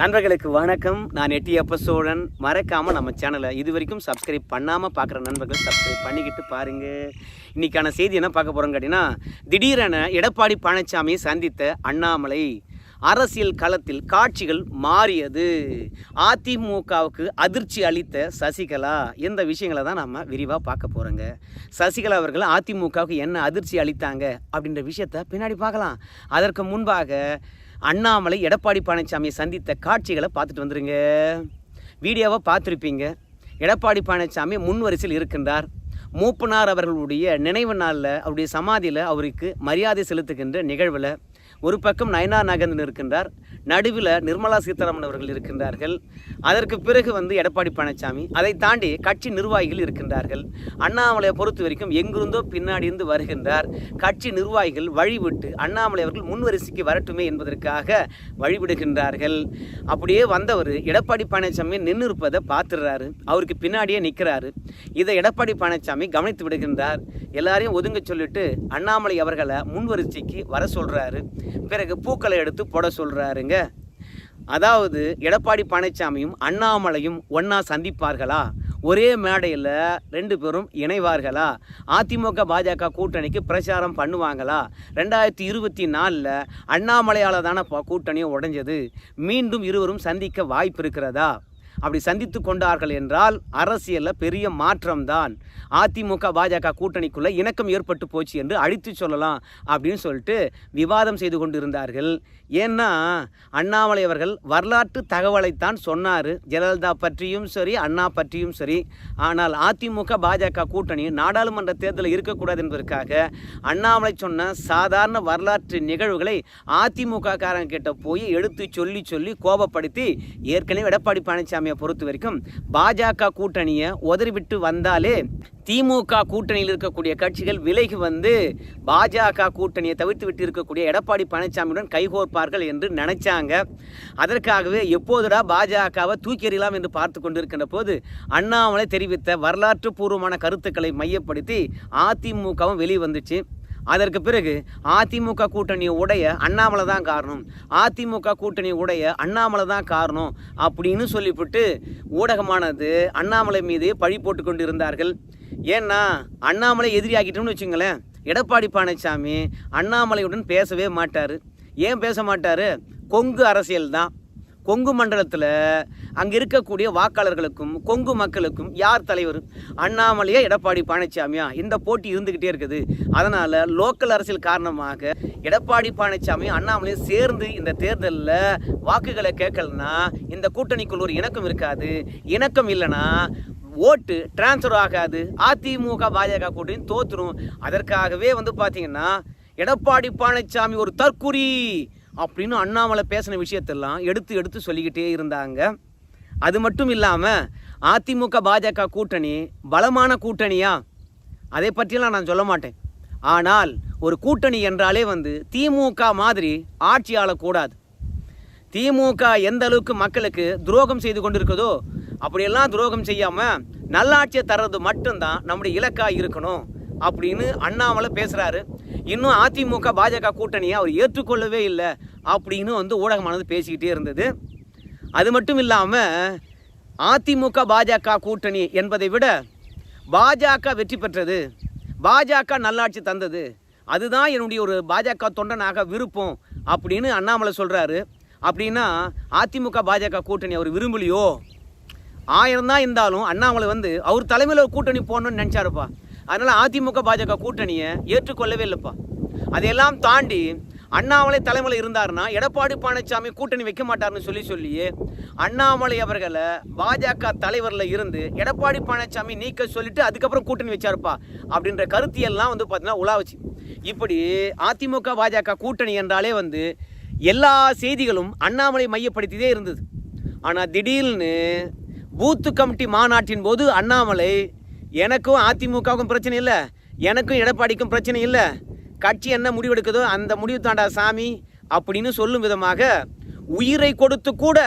நண்பர்களுக்கு வணக்கம். நான் எட்டி அப்ப சோழன். மறக்காமல் நம்ம சேனலை இது வரைக்கும் சப்ஸ்கிரைப் பண்ணாமல் பார்க்குற நண்பர்கள் சப்ஸ்கிரைப் பண்ணிக்கிட்டு பாருங்க. இன்னைக்கான செய்தி என்ன பார்க்க போகிறோம் கேட்டிங்கன்னா திடீரென எடப்பாடி பழனிசாமியை சந்தித்த அண்ணாமலை. அரசியல் களத்தில் காட்சிகள் மாறியது. அதிமுகவுக்கு அதிர்ச்சி அளித்த சசிகலா இந்த விஷயங்களை தான் நம்ம விரிவாக பார்க்க போகிறோங்க சசிகலா அவர்கள் அதிமுகவுக்கு என்ன அதிர்ச்சி அளித்தாங்க அப்படின்ற விஷயத்த பின்னாடி பார்க்கலாம். அதற்கு முன்பாக அண்ணாமலை எடப்பாடி பழனிசாமியை சந்தித்த காட்சிகளை பார்த்துட்டு வந்துருங்க. வீடியோவை பார்த்துருப்பீங்க. எடப்பாடி பழனிசாமி முன்வரிசையில் இருக்கின்றார். மூப்பனார் அவர்களுடைய நினைவு நாளில் அவருடைய சமாதியில் அவருக்கு மரியாதை செலுத்துகின்ற நிகழ்வில் ஒரு பக்கம் நயனா நாகேந்திரன் இருக்கின்றார் நடுவில் நிர்மலா சீதாராமன் அவர்கள் இருக்கின்றார்கள். அதற்கு பிறகு வந்து எடப்பாடி பழனிசாமி அதை தாண்டி கட்சி நிர்வாகிகள் இருக்கின்றார்கள். அண்ணாமலையை பொறுத்த வரைக்கும் எங்கிருந்தோ பின்னாடி இருந்து வருகின்றார். கட்சி நிர்வாகிகள் வழிவிட்டு அண்ணாமலை அவர்கள் முன்வரிசைக்கு வரட்டுமே என்பதற்காக வழிவிடுகின்றார்கள். அப்படியே வந்தவர் எடப்பாடி பழனிசாமி நின்று இருப்பதை பார்த்துடுறாரு. அவருக்கு பின்னாடியே நிற்கிறாரு இதை எடப்பாடி பழனிசாமி கவனித்து விடுகின்றார். எல்லாரையும் ஒதுங்க சொல்லிட்டு அண்ணாமலை அவர்களை முன்வரிசைக்கு வர சொல்கிறாரு பிறகு பூக்களை எடுத்து போட சொல்கிறாருங்க சொல்றாருங்க அதாவது எடப்பாடி பழனிசாமியும் அண்ணாமலையும் ஒன்றா சந்திப்பார்களா? ஒரே மேடையில் ரெண்டு பேரும் இணைவார்களா? அதிமுக பாஜக கூட்டணிக்கு பிரச்சாரம் பண்ணுவாங்களா? ரெண்டாயிரத்தி இருபத்தி நாலில் அண்ணாமலையால் தானே கூட்டணியும் உடைஞ்சது. மீண்டும் இருவரும் சந்திக்க வாய்ப்பு இருக்கிறதா? அப்படி சந்தித்து கொண்டார்கள் என்றால் அரசியலில் பெரிய மாற்றம்தான். அதிமுக பாஜக கூட்டணிக்குள்ளே இணக்கம் ஏற்பட்டு போச்சு என்று அழித்து சொல்லலாம் அப்படின்னு சொல்லிட்டு விவாதம் செய்து கொண்டிருந்தார்கள். ஏன்னா அண்ணாமலை அவர்கள் வரலாற்று தகவலைத்தான் சொன்னார். ஜெயலலிதா பற்றியும் சரி அண்ணா பற்றியும் சரி. ஆனால் அதிமுக பாஜக கூட்டணி நாடாளுமன்ற தேர்தலில் இருக்கக்கூடாது என்பதற்காக அண்ணாமலை சொன்ன சாதாரண வரலாற்று நிகழ்வுகளை அதிமுக காரங்க கிட்ட போய் எடுத்து சொல்லி சொல்லி கோபப்படுத்தி ஏற்கனவே எடப்பாடி பழனிசாமியை பொறுத்த வரைக்கும் பாஜக கூட்டணியை உதறிவிட்டு வந்தாலே திமுக கூட்டணியில் இருக்கக்கூடிய கட்சிகள் விலகி வந்து பாஜக கூட்டணியை தவிர்த்து விட்டு இருக்கக்கூடிய எடப்பாடி பழனிசாமியுடன் கைகோர்ப்பார்கள் என்று நினைச்சாங்க. அதற்காகவே எப்போதுடா பாஜகவை தூக்கி எறியலாம் என்று பார்த்து கொண்டிருக்கின்ற போது அண்ணாமலை தெரிவித்த வரலாற்று பூர்வமான கருத்துக்களை மையப்படுத்தி அதிமுகவும் வெளியே வந்துச்சு. அதற்கு பிறகு அதிமுக கூட்டணியை உடைய அண்ணாமலை தான் காரணம். அதிமுக கூட்டணி உடைய அண்ணாமலை தான் காரணம் அப்படின்னு சொல்லிவிட்டு ஊடகமானது அண்ணாமலை மீது பழி போட்டு கொண்டு இருந்தார்கள் ஏன்னா அண்ணாமலை எதிரியாக்கிட்டோம்னு வச்சுங்களேன். எடப்பாடி பழனிசாமி அண்ணாமலையுடன் பேசவே மாட்டார். ஏன் பேச மாட்டார்? கொங்கு அரசியல் தான் கொங்கு மண்டலத்தில் அங்கே இருக்கக்கூடிய வாக்காளர்களுக்கும் கொங்கு மக்களுக்கும் யார் தலைவர்? அண்ணாமலையா எடப்பாடி பழனிசாமியா இந்த போட்டி இருந்துக்கிட்டே இருக்குது. அதனால் லோக்கல் அரசியல் காரணமாக எடப்பாடி பழனிசாமி அண்ணாமலையும் சேர்ந்து இந்த தேர்தலில் வாக்குகளை கேட்கலன்னா இந்த கூட்டணிக்குள் ஒரு இணக்கம் இருக்காது. இணக்கம் இல்லைன்னா ஓட்டு டிரான்ஸ்ஃபர் ஆகாது. அதிமுக பாஜக கூட்டணி தோற்றுரும் அதற்காகவே வந்து பார்த்தீங்கன்னா எடப்பாடி பழனிசாமி ஒரு தற்குறி அப்படின்னு அண்ணாமலை பேசின விஷயத்தெல்லாம் எடுத்து எடுத்து சொல்லிக்கிட்டே இருந்தாங்க. அது மட்டும் இல்லாமல் அதிமுக பாஜக கூட்டணி பலமான கூட்டணியா? அதை பற்றியெல்லாம் நான் சொல்ல மாட்டேன். ஆனால் ஒரு கூட்டணி என்றாலே வந்து திமுக மாதிரி ஆட்சி ஆளக்கூடாது. திமுக எந்த அளவுக்கு மக்களுக்கு துரோகம் செய்து கொண்டிருக்குதோ அப்படியெல்லாம் துரோகம் செய்யாமல் நல்லாட்சியை தர்றது மட்டும்தான் நம்முடைய இலக்காக இருக்கணும் அப்படின்னு அண்ணாமலை பேசுகிறாரு இன்னும் அதிமுக பாஜக கூட்டணியை அவர் ஏற்றுக்கொள்ளவே இல்லை அப்படின்னு வந்து ஊடகமானது பேசிக்கிட்டே இருந்தது. அது மட்டும் இல்லாமல் அதிமுக பாஜக கூட்டணி என்பதை விட பாஜக வெற்றி பெற்றது. பாஜக நல்லாட்சி தந்தது. அதுதான் என்னுடைய ஒரு பாஜக தொண்டனாக விருப்பம் அப்படின்னு அண்ணாமலை சொல்கிறாரு அப்படின்னா அதிமுக பாஜக கூட்டணி அவர் விரும்பலையோ? ஆயிரம் தான் இருந்தாலும் அண்ணாமலை வந்து அவர் தலைமையில் ஒரு கூட்டணி போடணும்னு நினச்சாருப்பா. அதனால் அதிமுக பாஜக கூட்டணியை ஏற்றுக்கொள்ளவே இல்லைப்பா. அதையெல்லாம் தாண்டி அண்ணாமலை தலைமையில் இருந்தாருன்னா எடப்பாடி பழனிசாமி கூட்டணி வைக்க மாட்டார்னு சொல்லி சொல்லி அண்ணாமலை அவர்களை பாஜக தலைவரில் இருந்து எடப்பாடி பழனிசாமி நீக்க சொல்லிட்டு அதுக்கப்புறம் கூட்டணி வச்சாருப்பா அப்படின்ற கருத்தியெல்லாம் வந்து பார்த்தீங்கன்னா உலாவுச்சு இப்படி அதிமுக பாஜக கூட்டணி என்றாலே வந்து எல்லா செய்திகளும் அண்ணாமலை மையப்படுத்தியதே இருந்தது. ஆனால் திடீர்னு பூத்து கமிட்டி மாநாட்டின் போது அண்ணாமலை எனக்கும் அதிமுகவுக்கும் பிரச்சனை இல்லை. எனக்கும் எடப்பாடிக்கும் பிரச்சனை இல்லை. கட்சி என்ன முடிவெடுக்குதோ அந்த முடிவு தாண்டா சாமி. அப்படின்னு சொல்லும் விதமாக உயிரை கொடுத்து கூட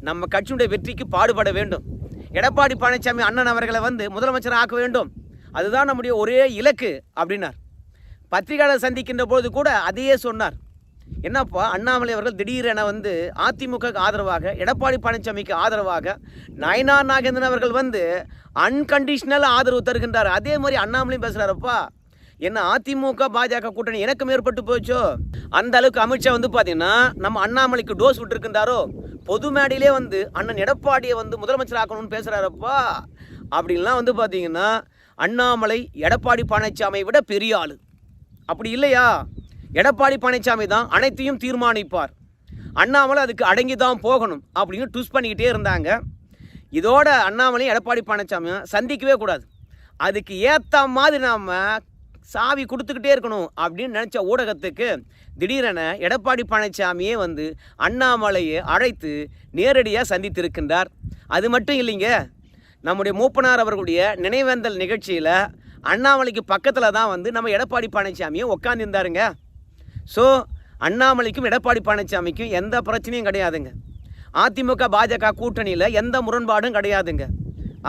நம்ம கட்சியுடைய வெற்றிக்கு பாடுபட வேண்டும். எடப்பாடி பழனிசாமி அண்ணன் அவர்களை வந்து முதலமைச்சர் ஆக்க வேண்டும். அதுதான் நம்முடைய ஒரே இலக்கு அப்படின்னார். பத்திரிகையாளர் சந்திக்கின்ற பொழுது கூட அதையே சொன்னார். என்னப்பா அண்ணாமலை அவர்கள் திடீரென வந்து அதிமுக ஆதரவாக எடப்பாடி பழனிசாமிக்கு ஆதரவாக நயனா நாகேந்திரன் அவர்கள் வந்து அன்கண்டிஷனல் ஆதரவு தருகின்றார். அதே மாதிரி அண்ணாமலையும் பேசுகிறாரப்பா என்ன அதிமுக பாஜக கூட்டணி எனக்கு மேற்பட்டு போச்சோ? அந்த அளவுக்கு அமித்ஷா வந்து பார்த்தீங்கன்னா நம்ம அண்ணாமலைக்கு டோஸ் விட்டுருக்கின்றாரோ? பொது மேடையிலே வந்து அண்ணன் எடப்பாடியை வந்து முதலமைச்சர் ஆக்கணும்னு பேசுகிறாரப்பா அப்படின்லாம் வந்து பார்த்தீங்கன்னா அண்ணாமலை எடப்பாடி பழனிசாமியை விட பெரிய ஆள். அப்படி இல்லையா? எடப்பாடி பழனிசாமி தான் அனைத்தையும் தீர்மானிப்பார். அண்ணாமலை அதுக்கு அடங்கி தான் போகணும் அப்படின்னு ட்விஸ் பண்ணிக்கிட்டே இருந்தாங்க. இதோட அண்ணாமலையும் எடப்பாடி பழனிசாமியும் சந்திக்கவே கூடாது. அதுக்கு ஏற்ற மாதிரி நாம் சாவி கொடுத்துக்கிட்டே இருக்கணும் அப்படின்னு நினச்ச ஊடகத்துக்கு திடீரென எடப்பாடி பழனிசாமியே வந்து அண்ணாமலையை அழைத்து நேரடியாக சந்தித்திருக்கின்றார். அது மட்டும் இல்லைங்க நம்முடைய மூப்பனார் அவர்களுடைய நினைவேந்தல் நிகழ்ச்சியில் அண்ணாமலைக்கு பக்கத்தில் தான் வந்து நம்ம எடப்பாடி பழனிசாமியும் உட்காந்துருந்தாருங்க ஸோ அண்ணாமலைக்கும் எடப்பாடி பழனிசாமிக்கும் எந்த பிரச்சனையும் கிடையாதுங்க. அதிமுக பாஜக கூட்டணியில் எந்த முரண்பாடும் கிடையாதுங்க.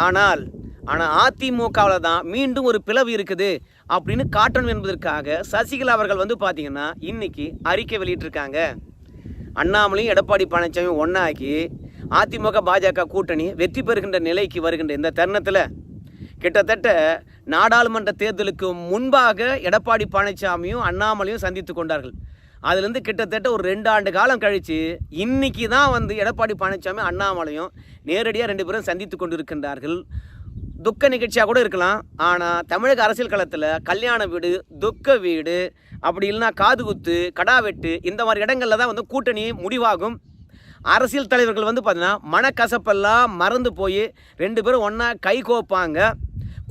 ஆனால் ஆனால் அதிமுகவில் தான் மீண்டும் ஒரு பிளவு இருக்குது அப்படின்னு காட்டணும் என்பதற்காக சசிகலா அவர்கள் வந்து பார்த்தீங்கன்னா இன்னைக்கு அறிக்கை வெளியிட்டிருக்காங்க. அண்ணாமலையும் எடப்பாடி பழனிசாமியும் ஒன்றாக்கி அதிமுக பாஜக கூட்டணி வெற்றி பெறுகின்ற நிலைக்கு வருகின்ற இந்த தருணத்தில் கிட்டத்தட்ட நாடாளுமன்ற தேர்தலுக்கு முன்பாக எடப்பாடி பழனிசாமியும் அண்ணாமலையும் சந்தித்து கொண்டார்கள். அதுலேருந்து கிட்டத்தட்ட ஒரு ரெண்டு ஆண்டு காலம் கழித்து இன்னைக்கு தான் வந்து எடப்பாடி பழனிசாமி அண்ணாமலையும் நேரடியாக ரெண்டு பேரும் சந்தித்து கொண்டிருக்கின்றார்கள். துக்க நிகழ்ச்சியாக கூட இருக்கலாம். ஆனால் தமிழக அரசியல் களத்தில் கல்யாண வீடு துக்க வீடு அப்படி இல்லைன்னா காது குத்து கடா வெட்டு இந்த மாதிரி இடங்களில் தான் வந்து கூட்டணி முடிவாகும். அரசியல் தலைவர்கள் வந்து பார்த்தீங்கன்னா மனக்கசப்பெல்லாம் மறந்து போய் ரெண்டு பேரும் ஒன்றா கை கோப்பாங்க.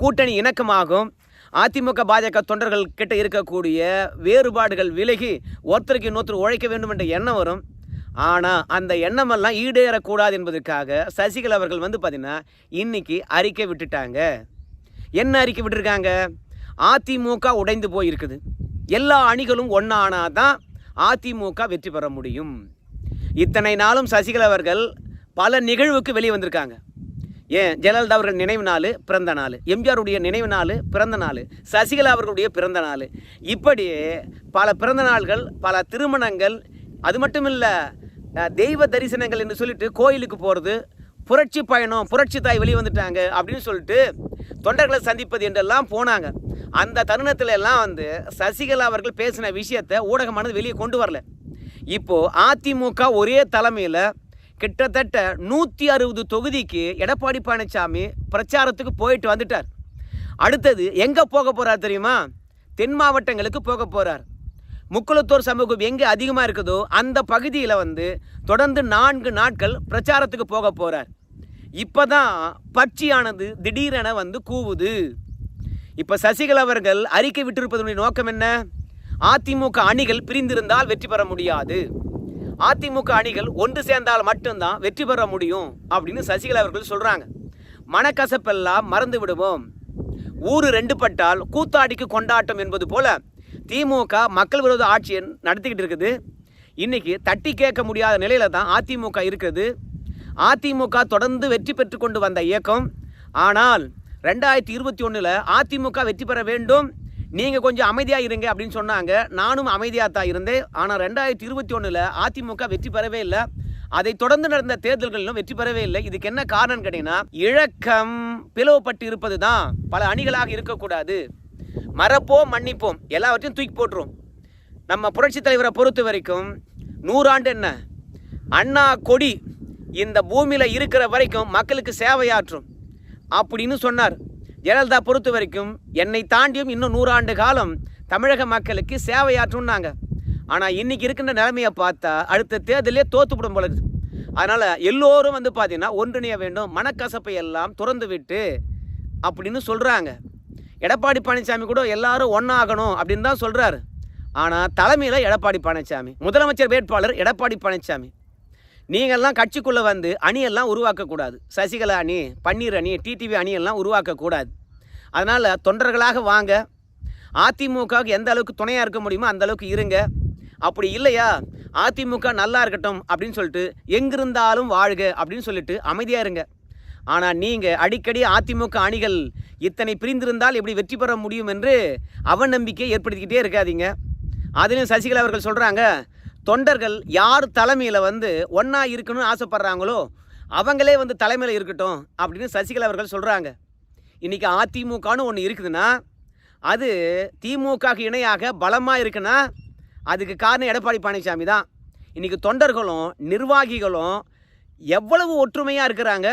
கூட்டணி இணக்கமாகும். அதிமுக பாஜக தொண்டர்கள் கிட்ட இருக்கக்கூடிய வேறுபாடுகள் விலகி ஒருத்தருக்கு இன்னொருத்தர் உழைக்க வேண்டும் என்ற எண்ணம் வரும். ஆனால் அந்த எண்ணமெல்லாம் ஈடேறக்கூடாது என்பதற்காக சசிகலா அவர்கள் வந்து பார்த்திங்கன்னா இன்னைக்கு அறிக்கை விட்டுட்டாங்க. என்ன அறிக்கை விட்டுருக்காங்க? அதிமுக உடைந்து போயிருக்குது. எல்லா அணிகளும் ஒன்றானா தான் அதிமுக வெற்றி பெற முடியும். இத்தனை நாளும் சசிகலா அவர்கள் பல நிகழ்வுக்கு வெளியே வந்திருக்காங்க. ஏன் ஜெயலலிதா அவர்கள் நினைவு நாள் பிறந்த நாள்? எம்ஜிஆருடைய நினைவு நாள் பிறந்த நாள்? சசிகலா அவர்களுடைய பிறந்த நாள்? இப்படி பல பிறந்த நாள்கள் பல திருமணங்கள் அது மட்டும் இல்லை தெய்வ தரிசனங்கள் என்று சொல்லிட்டு கோயிலுக்கு போகிறது புரட்சி பயணம் புரட்சி தாய் வெளியே வந்துட்டாங்க அப்படின்னு சொல்லிட்டு தொண்டர்களை சந்திப்பது என்றெல்லாம் போனாங்க. அந்த தருணத்துல எல்லாம் வந்து சசிகலா அவர்கள் பேசின விஷயத்தை ஊடகமானது வெளியே கொண்டு வரல. இப்போது அதிமுக ஒரே தலைமையில் கிட்டத்தட்ட நூற்றி அறுபது தொகுதிக்கு எடப்பாடி பழனிசாமி பிரச்சாரத்துக்கு போயிட்டு வந்துட்டார். அடுத்தது எங்கே போக போகிறார் தெரியுமா? தென் மாவட்டங்களுக்கு போக போகிறார் முக்குளத்தூர் சமூகம் எங்கே அதிகமாக இருக்குதோ அந்த பகுதியில் வந்து தொடர்ந்து நான்கு நாட்கள் பிரச்சாரத்துக்கு போக போகிறார் இப்போ தான் பட்சியானது திடீரென வந்து கூவுது. இப்போ சசிகலா அவர்கள் அறிக்கை விட்டிருப்பதனுடைய நோக்கம் என்ன? அதிமுக அணிகள் பிரிந்திருந்தால் வெற்றி பெற முடியாது. அதிமுக அணிகள் ஒன்று சேர்ந்தால் மட்டும்தான் வெற்றி பெற முடியும் அப்படின்னு சசிகலா அவர்கள் சொல்கிறாங்க மனக்கசப்பெல்லாம் மறந்து விடுவோம். ஊரு ரெண்டு பட்டால் கூத்தாடிக்கு கொண்டாட்டம் என்பது போல திமுக மக்கள் விரோத ஆட்சியை நடத்திக்கிட்டு இருக்குது. இன்னைக்கு தட்டி கேட்க முடியாத நிலையில தான் அதிமுக இருக்குது அதிமுக தொடர்ந்து வெற்றி பெற்று கொண்டு வந்த இயக்கம். ஆனால் ரெண்டாயிரத்தி இருபத்தி ஒன்றில் அதிமுக வெற்றி பெற வேண்டும் நீங்கள் கொஞ்சம் அமைதியாக இருங்க அப்படின்னு சொன்னாங்க. நானும் அமைதியாக தான் இருந்தேன். ஆனால் ரெண்டாயிரத்தி இருபத்தி ஒன்றில் அதிமுக வெற்றி பெறவே இல்லை. அதை தொடர்ந்து நடந்த தேர்தல்களிலும் வெற்றி பெறவே இல்லை. இதுக்கு என்ன காரணம் கேட்டீங்கன்னா இழக்கம் பிளவுபட்டு இருப்பது தான் பல அணிகளாக இருக்கக்கூடாது. மறப்போம் மன்னிப்போம். எல்லாவற்றையும் தூக்கி போட்டுரும். நம்ம புரட்சி தலைவரை பொறுத்த வரைக்கும் நூறாண்டு என்ன? அண்ணா கொடி இந்த பூமியில் இருக்கிற வரைக்கும் மக்களுக்கு சேவையாற்றும். அப்படின்னு சொன்னார். ஜெயலலிதா பொறுத்த வரைக்கும் என்னை தாண்டியும் இன்னும் நூறாண்டு காலம் தமிழக மக்களுக்கு சேவையாற்றும்னாங்க ஆனால் இன்றைக்கி இருக்கின்ற நிலைமையை பார்த்தா அடுத்த தேர்தலே தோத்துப்படும் போல இருக்குது அதனால் எல்லோரும் வந்து பார்த்திங்கன்னா ஒன்றிணைய வேண்டும் மனக்கசப்பை எல்லாம் திறந்து விட்டு அப்படின்னு சொல்கிறாங்க எடப்பாடி பழனிசாமி கூட எல்லாரும் ஒன்றாகணும் அப்படின்னு தான் சொல்கிறாரு ஆனால் தலைமையில் எடப்பாடி பழனிசாமி முதலமைச்சர் வேட்பாளர் எடப்பாடி பழனிசாமி. நீங்கள்லாம் கட்சிக்குள்ளே வந்து அணியெல்லாம் உருவாக்கக்கூடாது. சசிகலா அணி பன்னீர் அணி டிடிவி அணியெல்லாம் உருவாக்கக்கூடாது. அதனால் தொண்டர்களாக வாங்க. அதிமுகவுக்கு எந்த அளவுக்கு துணையாக இருக்க முடியுமோ அந்த அளவுக்கு இருங்க. அப்படி இல்லையா? அதிமுக நல்லா இருக்கட்டும் அப்படின்னு சொல்லிட்டு எங்கிருந்தாலும் வாழ்க அப்படின்னு சொல்லிட்டு அமைதியாக இருங்க. ஆனால் நீங்கள் அடிக்கடி அதிமுக அணிகள் இத்தனை பிரிந்திருந்தால் எப்படி வெற்றி பெற முடியும் என்று அவநம்பிக்கை ஏற்படுத்திக்கிட்டே இருக்காதீங்க. அதுலேயும் சசிகலா அவர்கள் சொல்கிறாங்க தொண்டர்கள் யார் தலைமையில் வந்து ஒன்றா இருக்கணும்னு ஆசைப்படுறாங்களோ அவங்களே வந்து தலைமையில் இருக்கட்டும் அப்படின்னு சசிகலா அவர்கள் சொல்கிறாங்க இன்றைக்கி அதிமுகன்னு ஒன்று இருக்குதுன்னா அது திமுகக்கு இணையாக பலமாக இருக்குன்னா அதுக்கு காரணம் எடப்பாடி பழனிசாமி தான். இன்றைக்கி தொண்டர்களும் நிர்வாகிகளும் எவ்வளவு ஒற்றுமையாக இருக்கிறாங்க.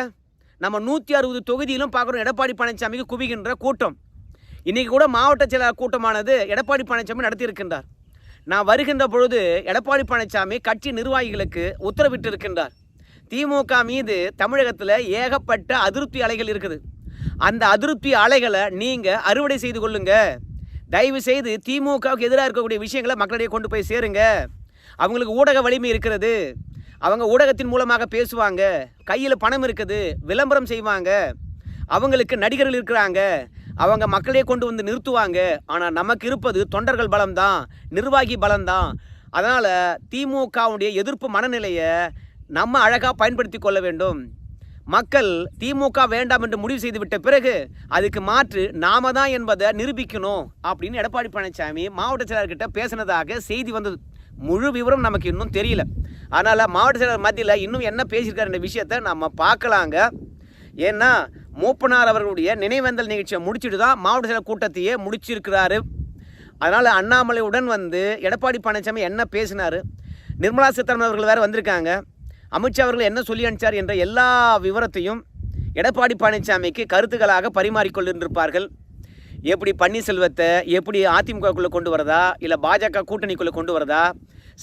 நம்ம நூற்றி அறுபது தொகுதியிலும் பார்க்குறோம் எடப்பாடி பழனிசாமிக்கு குவிகின்ற கூட்டம். இன்றைக்கி கூட மாவட்ட செயலாளர் கூட்டமானது எடப்பாடி பழனிசாமி நடத்தியிருக்கின்றார். நான் வருகின்ற பொழுது எடப்பாடி பழனிசாமி கட்சி நிர்வாகிகளுக்கு உத்தரவிட்டு இருக்கின்றார் திமுக மீது தமிழகத்தில் ஏகப்பட்ட அதிருப்தி அலைகள் இருக்குது. அந்த அதிருப்தி அலைகளை நீங்கள் அறுவடை செய்து கொள்ளுங்க. தயவு செய்து திமுகவுக்கு எதிராக இருக்கக்கூடிய விஷயங்களை மக்களிடையே கொண்டு போய் சேருங்க. அவங்களுக்கு ஊடக வலிமை இருக்கிறது. அவங்க ஊடகத்தின் மூலமாக பேசுவாங்க. கையில் பணம் இருக்குது. விளம்பரம் செய்வாங்க. அவங்களுக்கு நடிகர்கள் இருக்கிறாங்க. அவங்க மக்களே கொண்டு வந்து நிறுத்துவாங்க. ஆனால் நமக்கு இருப்பது தொண்டர்கள் பலம்தான் நிர்வாகி பலம்தான். அதனால் திமுகவுடைய எதிர்ப்பு மனநிலையை நம்ம அழகாக பயன்படுத்தி கொள்ள வேண்டும். மக்கள் திமுக வேண்டாம் என்று முடிவு செய்துவிட்ட பிறகு அதுக்கு மாற்று நாம தான் என்பதை நிரூபிக்கணும் அப்படின்னு எடப்பாடி பழனிசாமி மாவட்ட செயலர்கிட்ட பேசினதாக செய்தி வந்தது. முழு விவரம் நமக்கு இன்னும் தெரியல. அதனால் மாவட்ட செயலர் மத்தியில் இன்னும் என்ன பேசியிருக்காருன்ற விஷயத்த விஷயத்தை நம்ம பார்க்கலாங்க. ஏன்னா மூப்பனார் அவர்களுடைய நினைவேந்தல் நிகழ்ச்சியை முடிச்சுட்டு தான் மாவட்ட செயலர் கூட்டத்தையே முடிச்சிருக்கிறாரு. அதனால் அண்ணாமலையுடன் வந்து எடப்பாடி பழனிசாமி என்ன பேசினார் நிர்மலா சீதாராமன் அவர்கள் வேறு வந்திருக்காங்க. அமித்ஷா அவர்கள் என்ன சொல்லி அனுப்பிச்சார் என்ற எல்லா விவரத்தையும் எடப்பாடி பழனிசாமிக்கு கருத்துக்களாக பரிமாறிக்கொண்டிருப்பார்கள் எப்படி பன்னீர்செல்வத்தை எப்படி அதிமுகக்குள்ளே கொண்டு வரதா இல்லை பாஜக கூட்டணிக்குள்ளே கொண்டு வரதா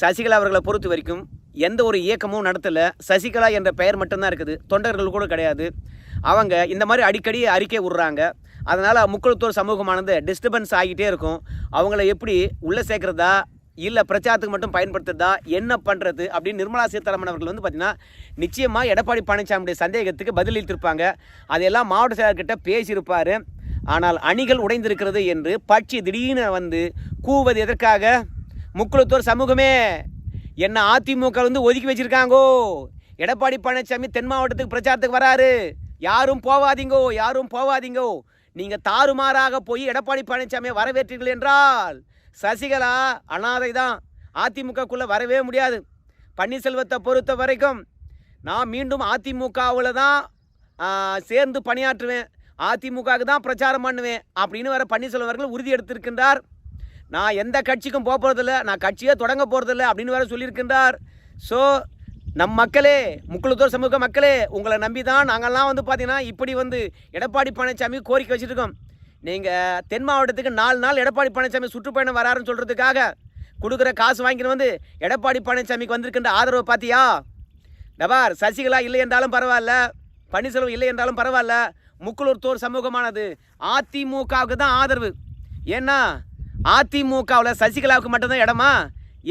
சசிகலா அவர்களை பொறுத்த வரைக்கும் எந்த ஒரு இயக்கமும் நடத்தலை. சசிகலா என்ற பெயர் மட்டும்தான் இருக்குது. தொண்டர்கள் கூட கிடையாது. அவங்க இந்த மாதிரி அடிக்கடி அறிக்கை விடுறாங்க. அதனால் முக்குளத்தூர் சமூகமானது டிஸ்டர்பன்ஸ் ஆகிட்டே இருக்கும். அவங்கள எப்படி உள்ளே சேர்க்குறதா இல்லை பிரச்சாரத்துக்கு மட்டும் பயன்படுத்துறதா என்ன பண்ணுறது அப்படின்னு நிர்மலா சீதாராமன் அவர்கள் வந்து பார்த்திங்கன்னா நிச்சயமாக எடப்பாடி பழனிசாமியுடைய சந்தேகத்துக்கு பதிலளித்திருப்பாங்க அதையெல்லாம் மாவட்ட செயலர்கிட்ட பேசியிருப்பார். ஆனால் அணிகள் உடைந்திருக்கிறது என்று பட்சி திடீர்னு வந்து கூவது எதற்காக? முக்குளத்தூர் சமூகமே என்ன அதிமுக வந்து ஒதுக்கி வச்சுருக்காங்கோ? எடப்பாடி பழனிசாமி தென் மாவட்டத்துக்கு பிரச்சாரத்துக்கு வராரு. யாரும் போவாதீங்கோ யாரும் போவாதீங்கோ. நீங்கள் தாறுமாறாக போய் எடப்பாடி பழனிசாமியை வரவேற்றீர்கள் என்றால் சசிகலா அனாதை தான். அதிமுகக்குள்ளே வரவே முடியாது. பன்னீர்செல்வத்தை பொறுத்த வரைக்கும் நான் மீண்டும் அதிமுகவில் தான் சேர்ந்து பணியாற்றுவேன். அதிமுகவுக்கு தான் பிரச்சாரம் பண்ணுவேன் அப்படின்னு வர பன்னீர்செல்வம் அவர்கள் உறுதி எடுத்திருக்கின்றார். நான் எந்த கட்சிக்கும் போக போகிறதில்ல நான் கட்சியே தொடங்க போகிறதில்ல அப்படின்னு வேற சொல்லியிருக்கின்றார். ஸோ நம் மக்களே முக்குளத்தூர் சமூக மக்களே உங்களை நம்பி தான் நாங்கள்லாம் வந்து பார்த்தீங்கன்னா இப்படி வந்து எடப்பாடி பழனிசாமி கோரிக்கை வச்சுருக்கோம் நீங்கள் தென் மாவட்டத்துக்கு நாலு நாள் எடப்பாடி பழனிசாமி சுற்றுப்பயணம் வராருன்னு சொல்கிறதுக்காக கொடுக்குற காசு வாங்கிட்டு வந்து எடப்பாடி பழனிசாமிக்கு வந்திருக்கின்ற ஆதரவு பார்த்தியா டபார் சசிகலா இல்லை என்றாலும் பரவாயில்ல. பன்னீர்செல்வம் இல்லை என்றாலும் பரவாயில்ல. முக்குளூர்த்தோர் சமூகமானது அதிமுகவுக்கு தான் ஆதரவு. ஏன்னா அதிமுகவில் சசிகலாவுக்கு மட்டும்தான் இடமா?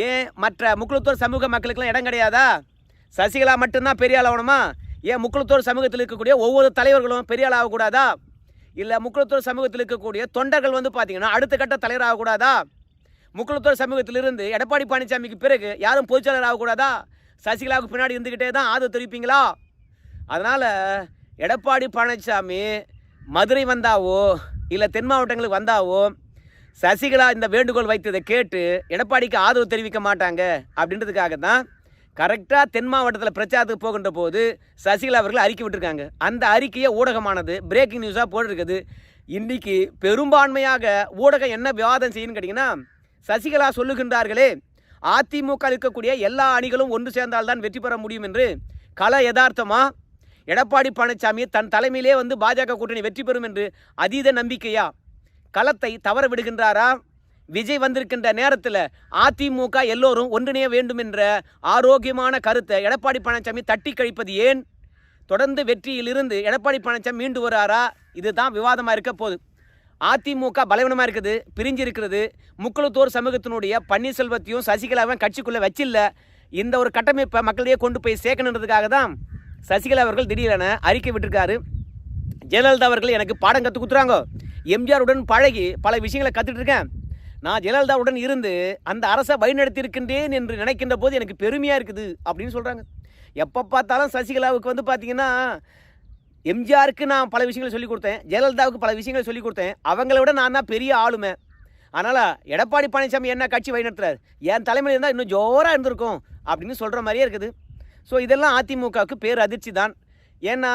ஏன் மற்ற முக்குளத்தூர் சமூக மக்களுக்கெல்லாம் இடம் கிடையாதா? சசிகலா மட்டும்தான் பெரிய ஆள் ஆகணுமா? ஏன் முக்குளத்தூர் சமூகத்தில் இருக்கக்கூடிய ஒவ்வொரு தலைவர்களும் பெரிய ஆள் ஆகக்கூடாதா? இல்லை முக்குளத்தூர் சமூகத்தில் இருக்கக்கூடிய தொண்டர்கள் வந்து பார்த்தீங்கன்னா அடுத்த கட்ட தலைவர் ஆகக்கூடாதா? முக்குளத்தூர் சமூகத்திலிருந்து எடப்பாடி பழனிசாமிக்கு பிறகு யாரும் பொதுச்செயலர் ஆகக்கூடாதா? சசிகலாவுக்கு பின்னாடி இருந்துக்கிட்டே தான் ஆதரவு தெரிவிப்பீங்களா? அதனால் எடப்பாடி பழனிசாமி மதுரை வந்தாவோ இல்லை தென் மாவட்டங்களுக்கு வந்தாவோ சசிகலா இந்த வேண்டுகோள் வைத்ததை கேட்டு எடப்பாடிக்கு ஆதரவு தெரிவிக்க மாட்டாங்க அப்படின்றதுக்காக தான் கரெக்டாக தென் மாவட்டத்தில் பிரச்சாரத்துக்கு போகின்ற போது சசிகலா அவர்கள் அறிக்கை விட்டுருக்காங்க. அந்த அறிக்கையை ஊடகமானது. பிரேக்கிங் நியூஸாக போட்டிருக்குது. இன்றைக்கி பெரும்பான்மையாக ஊடகம் என்ன விவாதம் செய்யுன்னு கேட்டிங்கன்னா சசிகலா சொல்லுகின்றார்களே அதிமுக இருக்கக்கூடிய எல்லா அணிகளும் ஒன்று சேர்ந்தால்தான் வெற்றி பெற முடியும் என்று. கல யதார்த்தமாக எடப்பாடி பழனிசாமி தன் தலைமையிலே வந்து பாஜக கூட்டணி வெற்றி பெறும் என்று அதீத நம்பிக்கையா? களத்தை தவற விடுகின்றாரா? விஜய் வந்திருக்கின்ற நேரத்தில் அதிமுக எல்லோரும் ஒன்றிணைய வேண்டும் என்ற ஆரோக்கியமான கருத்தை எடப்பாடி பழனிசாமி தட்டி கழிப்பது ஏன்? தொடர்ந்து வெற்றியிலிருந்து எடப்பாடி பழனிசாமி மீண்டு வராரா? இதுதான் விவாதமாக இருக்க போகுது அதிமுக பலவீனமாக இருக்குது பிரிஞ்சு இருக்கிறது முக்களத்தோர் சமூகத்தினுடைய பன்னீர்செல்வத்தையும் சசிகலாவையும் கட்சிக்குள்ளே வச்சில்ல. இந்த ஒரு கட்டமைப்பை மக்களிடையே கொண்டு போய் சேர்க்கணுன்றதுக்காக தான் சசிகலா அவர்கள் திடீரென அறிக்கை விட்டிருக்காரு. ஜெயலலிதா அவர்கள் எனக்கு பாடம் கற்றுக் கொடுத்துறாங்க எம்ஜிஆருடன் பழகி பல விஷயங்களை கற்றுட்டுருக்கேன் நான் ஜெயலலிதாவுடன் இருந்து அந்த அரசை வழிநடத்தியிருக்கின்றேன் என்று நினைக்கின்ற போது எனக்கு பெருமையாக இருக்குது அப்படின்னு சொல்கிறாங்க எப்போ பார்த்தாலும் சசிகலாவுக்கு வந்து பார்த்தீங்கன்னா எம்ஜிஆருக்கு நான் பல விஷயங்களை சொல்லிக் கொடுத்தேன் ஜெயலலிதாவுக்கு பல விஷயங்களை சொல்லிக் கொடுத்தேன். அவங்கள விட நான் தான் பெரிய ஆளுமை. அதனால் எடப்பாடி பழனிசாமி என்ன கட்சி வழிநடத்துறாரு என் தலைமையில் இருந்தால் இன்னும் ஜோராக இருந்திருக்கும் அப்படின்னு சொல்கிற மாதிரியே இருக்குது. ஸோ இதெல்லாம் அதிமுகவுக்கு பேர் அதிர்ச்சி தான். ஏன்னா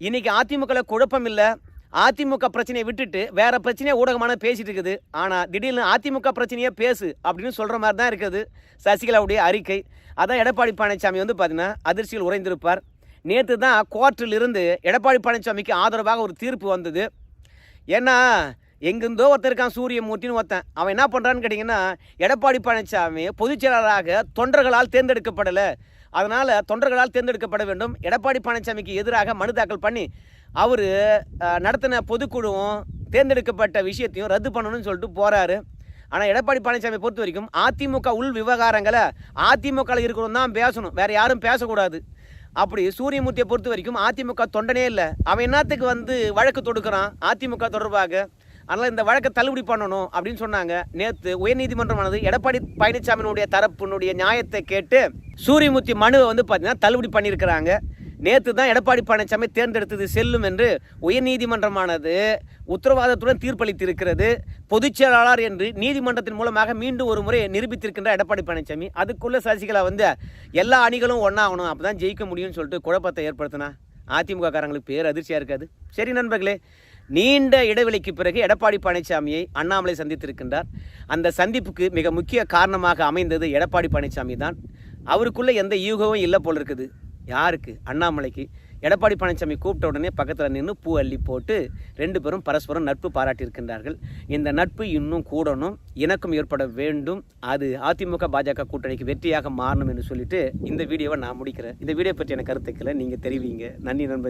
இன்றைக்கி அதிமுகவில் குழப்பம் இல்லை. அதிமுக பிரச்சனையை விட்டுட்டு வேற பிரச்சனையை ஊடகமான பேசிட்டு இருக்குது. ஆனால் திடீர்னு அதிமுக பிரச்சனையே பேசு அப்படின்னு சொல்கிற மாதிரி தான் இருக்குது சசிகலாவுடைய அறிக்கை. அதான் எடப்பாடி பழனிசாமி வந்து பார்த்தீங்கன்னா அதிர்ச்சியில் உறைந்திருப்பார். நேற்று தான் கோர்ட்டில் இருந்து எடப்பாடி பழனிசாமிக்கு ஆதரவாக ஒரு தீர்ப்பு வந்தது. ஏன்னா எங்கிருந்தோ ஒருத்தர் இருக்கான் சூரியமூர்த்தின்னு ஒருத்தன். அவன் என்ன பண்ணுறான்னு கேட்டிங்கன்னா எடப்பாடி பழனிசாமி பொதுச்செயலாளராக தொண்டர்களால் தேர்ந்தெடுக்கப்படலை. அதனால் தொண்டர்களால் தேர்ந்தெடுக்கப்பட வேண்டும். எடப்பாடி பழனிசாமிக்கு எதிராக மனு தாக்கல் பண்ணி அவர் நடத்தின பொதுக்குழுவும் தேர்ந்தெடுக்கப்பட்ட விஷயத்தையும் ரத்து பண்ணணும்னு சொல்லிட்டு போகிறாரு ஆனால் எடப்பாடி பழனிசாமி பொறுத்த வரைக்கும் அதிமுக உள் விவகாரங்களை அதிமுகவில் இருக்கணும் தான் பேசணும். வேறு யாரும் பேசக்கூடாது. அப்படி சூரியமூர்த்தியை பொறுத்த வரைக்கும் அதிமுக தொண்டனே இல்லை. அவன் என்னத்துக்கு வந்து வழக்கு தொடுக்கிறான் அதிமுக தொடர்பாக? அதனால் இந்த வழக்கை தள்ளுபடி பண்ணணும் அப்படின்னு சொன்னாங்க. நேற்று உயர்நீதிமன்றமானது எடப்பாடி பழனிசாமியினுடைய தரப்பினுடைய நியாயத்தை கேட்டு சூரியமூர்த்தி மனுவை வந்து பார்த்தீங்கன்னா தள்ளுபடி பண்ணியிருக்கிறாங்க. நேற்று தான் எடப்பாடி பழனிசாமி தேர்ந்தெடுத்தது செல்லும் என்று உயர்நீதிமன்றமானது உத்தரவாதத்துடன் தீர்ப்பளித்திருக்கிறது. பொதுச் செயலாளர் என்று நீதிமன்றத்தின் மூலமாக மீண்டும் ஒரு முறை நிரூபித்திருக்கின்ற எடப்பாடி பழனிசாமி. அதுக்குள்ள சசிகலா வந்து எல்லா அணிகளும் ஒன்றாகணும் அப்போ தான் ஜெயிக்க முடியும்னு சொல்லிட்டு குழப்பத்தை ஏற்படுத்தினா அதிமுக காரங்களுக்கு பேர் அதிர்ச்சியாக இருக்காது. சரி நண்பர்களே நீண்ட இடைவெளிக்கு பிறகு எடப்பாடி பழனிசாமியை அண்ணாமலை சந்தித்திருக்கின்றார். அந்த சந்திப்புக்கு மிக முக்கிய காரணமாக அமைந்தது எடப்பாடி பழனிசாமி தான். அவருக்குள்ளே எந்த யூகமும் இல்லை போல் இருக்குது யாருக்கு? அண்ணாமலைக்கு. எடப்பாடி பழனிசாமி கூப்பிட்ட உடனே பக்கத்தில் நின்று பூ அள்ளி போட்டு ரெண்டு பேரும் பரஸ்பரம் நட்பு பாராட்டியிருக்கின்றார்கள். இந்த நட்பு இன்னும் கூடணும். இணக்கம் ஏற்பட வேண்டும். அது அதிமுக பாஜக கூட்டணிக்கு வெற்றியாக மாறணும் என்று சொல்லிட்டு இந்த வீடியோவை நான் முடிக்கிறேன். இந்த வீடியோ பற்றியான கருத்துக்களை நீங்கள் தெரிவிங்க. நன்றி நண்பர்